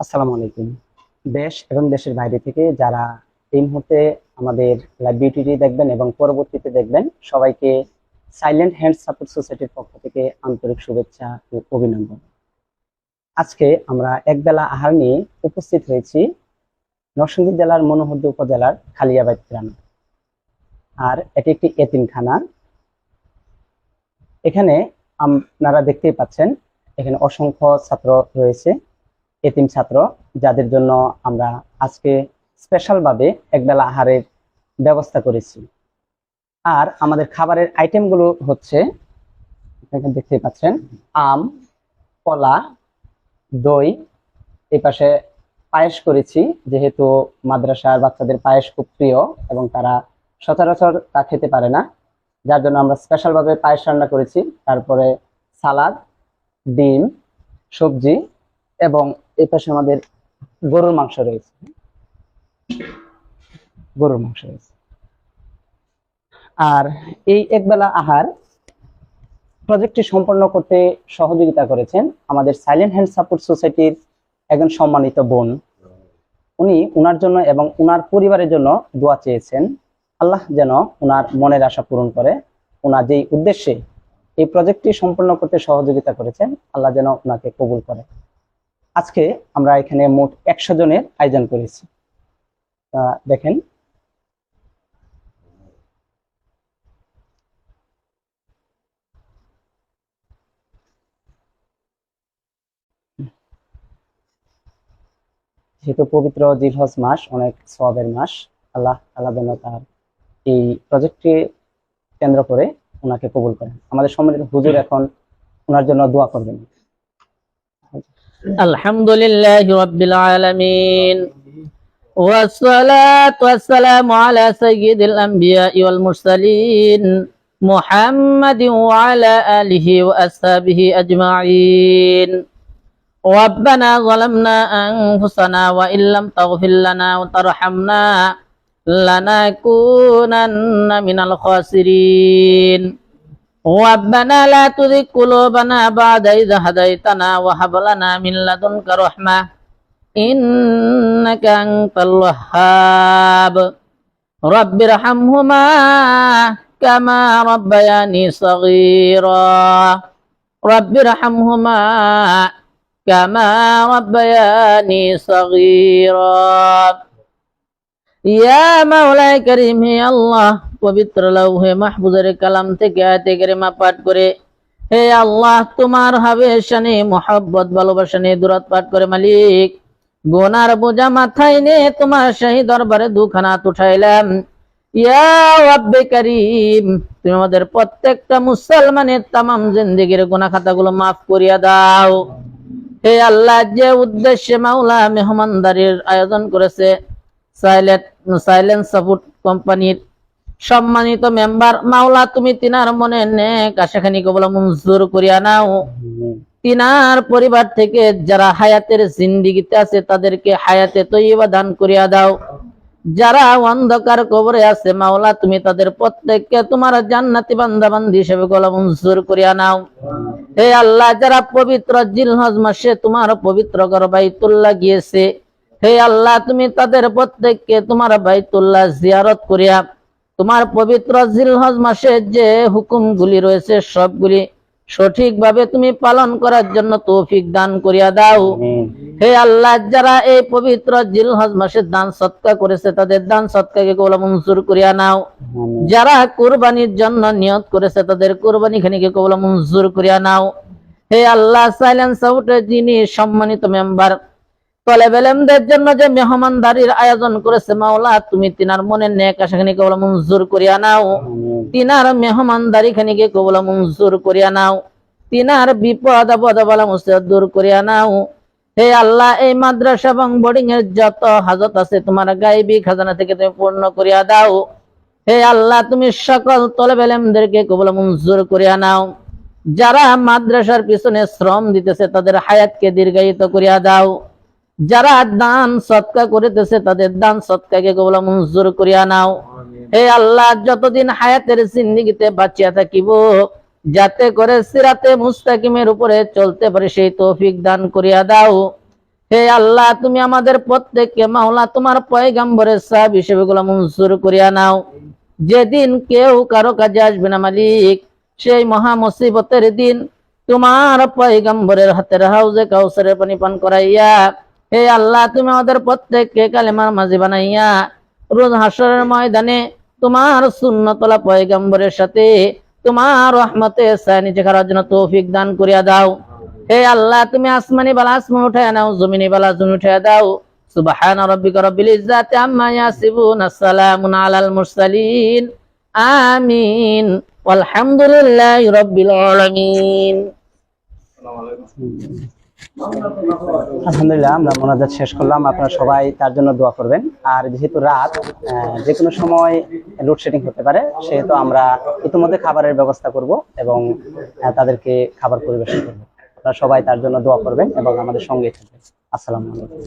আসসালামু আলাইকুম। দেশ এবং দেশের বাইরে থেকে যারা এই মুহূর্তে আমাদের লাইভ দেখবেন এবং পরবর্তীতে দেখবেন, সবাইকে সাইলেন্ট হ্যান্ড সাপোর্ট সোসাইটির পক্ষ থেকে আন্তরিক শুভেচ্ছা ও অভিনন্দন। আজকে আমরা একবেলা আহার নিয়ে উপস্থিত হয়েছি নরসিংদী জেলার মনোহরদী উপজেলার খালিয়াবাদ গ্রামে। আর এটি একটি এতিমখানা। এখানে আপনারা দেখতেই পাচ্ছেন, এখানে অসংখ্য ছাত্র রয়েছে, এতিম ছাত্র, যাদের জন্য আমরা আজকে স্পেশালভাবে একবেলা আহারের ব্যবস্থা করেছি। আর আমাদের খাবারের আইটেমগুলো হচ্ছে এখানে দেখতেই পাচ্ছেন, আম, কলা, দই এই পাশে পায়েস করেছি, যেহেতু মাদ্রাসার বাচ্চাদের পায়েস খুব প্রিয় এবং তারা সচরাচর তা খেতে পারে না। যার জন্য আমরা স্পেশাল ভাবে পায়েস রান্না করেছি। তারপরে সালাদ, ডিম, সবজি এবং এই পাশে আমাদের গরুর মাংস রয়েছে। গরুর মাংস রয়েছে। আর এই একবেলা আহার প্রজেক্টটি সম্পন্ন করতে সহযোগিতা করেছেন আমাদের সাইলেন্ট হ্যান্ড সাপোর্ট সোসাইটির একজন সম্মানিত বোন। উনি উনার জন্য এবং উনার পরিবারের জন্য দোয়া চেয়েছেন। আল্লাহ যেন উনার মনের আশা পূরণ করে। উনার যেই উদ্দেশ্যে এই প্রজেক্টটি সম্পন্ন করতে সহযোগিতা করেছেন, আল্লাহ যেন উনাকে কবুল করে। আজকে আমরা এখানে মোট একশো জনের আয়োজন করেছি। দেখেন। যেহেতু পবিত্র জিলহজ মাস, অনেক সবের মাস, আল্লাহ আল্লাহ যেন তার এই প্রজেক্টকে কেন্দ্র করে ওনাকে কবুল করেন আমাদের সম্মানিত হুজুর এখন ওনার জন্য দোয়া করবেন الحمد لله رب العالمين والصلاة والسلام على سيد الأنبياء والمرسلين محمد وعلى آله وأصحابه أجمعين ربنا ظلمنا أنفسنا وإن لم تغفر لنا وترحمنا lanakunanna minal khasirin wabbana la tuzigh qulubana ba'da idh hadaitana wa hab lana min ladunka rahmah innaka antal wahhab Rabbirhamhuma kama rabbayani saghira Rabbirhamhuma kama rabbayani saghira আমাদের প্রত্যেকটা মুসলমানের তামাম জিন্দেগির গুনাহ খাতাগুলো মাফ করিয়া দাও। হে আল্লাহ, যে উদ্দেশ্যে মাওলা মেহমানদারির আয়োজন করেছে সাইলেন্ট সাইলেন্স সাপোর্ট কোম্পানির সম্মানিত মেম্বার মাওলা, তুমি তিনার মনে মঞ্জুর করিয়া নাও। তিনার পরিবার থেকে যারা হায়াতের জিন্দিগিতে আছে, তাদেরকে হায়াতে তৈবা দান করিয়া দাও। যারা অন্ধকার কবরে আছে, মাওলা, তুমি তাদের প্রত্যেককে তোমার জান্নাতি বান্দা বান্দি হিসেবে গলা মঞ্জুর করিয়া নাও। হে আল্লাহ, যারা পবিত্র জিলহজ মাসে তোমার পবিত্র ঘর বাইতুল্লাহ গিয়েছে হে আল্লাহ তুমি তাদের প্রত্যেককে তোমার বাইতুল্লাহ জিয়ারত করিয়া তোমার পবিত্র জিলহজ মাসে যে হুকুমগুলি রয়েছে সবগুলি সঠিকভাবে তুমি পালন করার জন্য তৌফিক দান করিয়া দাও। হে আল্লাহ যারা এই পবিত্র জিলহজ মাসে দান সৎকা করেছে তাদের দান সৎকাকে কবলা মঞ্জুর করিয়া নাও। যারা কুরবানির জন্য নিয়ত করেছে তাদের কুরবানি খানিকে কবলা মঞ্জুর করিয়া নাও। হে আল্লাহ সাইলেন্স আউটের যিনি সম্মানিত মেম্বার তলে বেলেমদের জন্য যে মেহমানদারির আয়োজন করেছে মাওলা তুমি তিনার মনের নেক আশাখানি কবল মঞ্জুর করিয়া নাও। তিনার মেহমানদারি খানিকে কবল মঞ্জুর করিয়া নাও। তিনার বিপদ আপদ বলা মুসিবত দূর করিয়া নাও। হে আল্লাহ এই মাদ্রাসা এবং বোর্ডিং এর যত হাজত আছে তোমার গাইবি খাজানা থেকে তুমি পূর্ণ করিয়া দাও। হে আল্লাহ তুমি সকল তলব এলেমদেরকে কবল মঞ্জুর করিয়া নাও। যারা মাদ্রাসার পিছনে শ্রম দিতেছে তাদের হায়াতকে দীর্ঘায়িত করিয়া দাও। যারা দান সৎকা করিতেছে তাদের দান সৎকাকে কবল মঞ্জুর করিয়া নাও। হে আল্লাহ যতদিন হায়াতের জিন্দিগিতে বাঁচিয়া থাকিব যাতে করে সিরাতে মুস্তাকিমের উপরে চলতে পারে সেই তৌফিক দান করিয়া দাও। হে আল্লাহ তুমি আমাদের প্রত্যেককে মাওলা তোমার পয়গাম্বরের সাহাব হিসেবে গুলো মঞ্জুর করিয়া নাও। যেদিন কেউ কারও কাজে আসবে না মালিক সেই মহা মুসিবতের দিন তোমার পয়গাম্বরের হাতের হাউজে কাউসারের পানি পান করাইয়া হে আল্লাহ, তুমি আমাদের প্রত্যেককে কালেমার মাঝে বানাইয়া রোজ হাসরের ময়দানে তোমার সুন্নতলা পয়গাম্বরের সাথে তোমার রহমতে সানিচে খারার জন্য তৌফিক দান করিয়া দাও। হে আল্লাহ, তুমি আসমানি বালা, আসমান উঠায় নাও, জমিনি বালা জমি উঠায় দাও। সুবহান রাব্বিকা রাব্বিল ইজ্জাতি আম্মা ইয়াসিফুন, আসসালামুন আলাল মুরসালিন। আমিন। walhamdulillahi rabbil alamin আলহামদুলিল্লাহ, আমরা মোনাজাত শেষ করলাম। আপনারা সবাই তার জন্য দোয়া করবেন। আর যেহেতু রাত যে কোনো সময় লোডশেডিং হতে পারে, সেহেতু আমরা ইতিমধ্যে খাবারের ব্যবস্থা করব এবং তাদেরকে খাবার পরিবেশন করব। আপনারা সবাই তার জন্য দোয়া করবেন এবং আমাদের সঙ্গে থাকবেন। আসসালামু আলাইকুম।